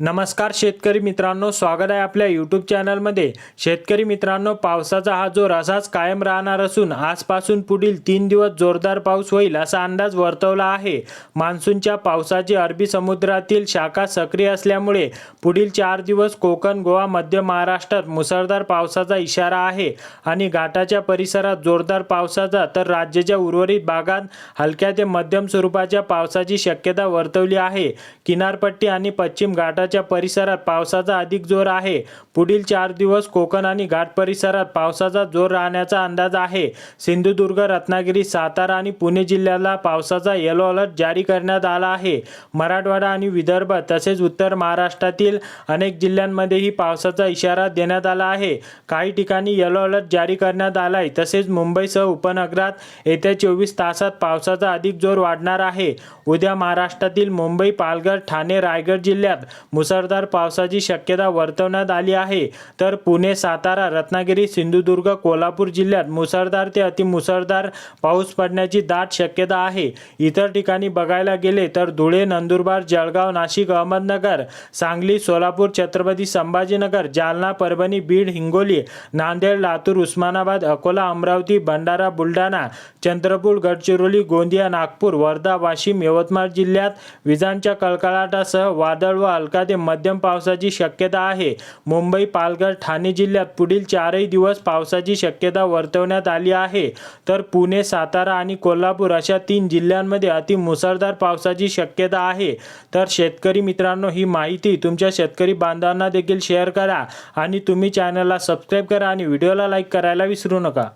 नमस्कार शेतकरी मित्रांनो स्वागत आहे आपल्या यूट्यूब चॅनलमध्ये शेतकरी मित्रांनो पावसाचा हा जोर असाच कायम राहणार असून आजपासून पुढील तीन दिवस जोरदार पाऊस होईल असा अंदाज वर्तवला आहे. मान्सूनच्या पावसाची अरबी समुद्रातील शाखा सक्रिय असल्यामुळे पुढील चार दिवस कोकण गोवा मध्य महाराष्ट्रात मुसळधार पावसाचा इशारा आहे आणि घाटाच्या परिसरात जोरदार पावसाचा तर राज्याच्या उर्वरित भागात हलक्या ते मध्यम स्वरूपाच्या पावसाची शक्यता वर्तवली आहे. किनारपट्टी आणि पश्चिम कोकणाच्या परिसरात पावसाचा अधिक जोर आहे. पुढील चार दिवस कोकण आणि घाट परिसरात पावसाचा जोर राहण्याचा अंदाज आहे. सिंधुदुर्ग रत्नागिरी सातारा आणि पुणे जिल्ह्याला पावसाचा येलो अलर्ट जारी करण्यात आला आहे. मराठवाडा आणि विदर्भ तसेच उत्तर महाराष्ट्रातील अनेक जिल्ह्यांमध्येही पावसाचा इशारा देण्यात आला आहे. काही ठिकाणी येलो अलर्ट जारी करण्यात आला आहे तसेच मुंबईसह उपनगरात येत्या चोवीस तासात पावसाचा अधिक जोर वाढणार आहे. उद्या महाराष्ट्रातील मुंबई पालघर ठाणे रायगड जिल्ह्यात मुसळधार पावसाची शक्यता वर्तवण्यात आली आहे. तर पुणे सातारा रत्नागिरी सिंधुदुर्ग कोल्हापूर जिल्ह्यात मुसळधार ते अतिमुसळधार पाऊस पडण्याची दाट शक्यता आहे. इतर ठिकाणी बघायला गेले तर धुळे नंदुरबार जळगाव नाशिक अहमदनगर सांगली सोलापूर छत्रपती संभाजीनगर जालना परभणी बीड हिंगोली नांदेड लातूर उस्मानाबाद अकोला अमरावती भंडारा बुलढाणा चंद्रपूर गडचिरोली गोंदिया नागपूर वर्धा वाशिम यवतमाळ जिल्ह्यात विजांच्या कळकळाटासह वादळ व हलका ते मध्यम पावसाची शक्यता आहे. मुंबई पालघर ठाणे जिल्ह्यात पुढील चारही दिवस पावसाची शक्यता वर्तवण्यात आली आहे. तर पुणे सातारा आणि कोल्हापूर अशा तीन जिल्ह्यांमध्ये अति मुसळधार पावसाची शक्यता आहे. तर शेतकरी मित्रांनो ही माहिती तुमच्या शेतकरी बांधवांना देखील शेअर करा आणि तुम्ही चॅनलला सबस्क्राईब करा आणि व्हिडिओला लाईक करायला विसरू नका.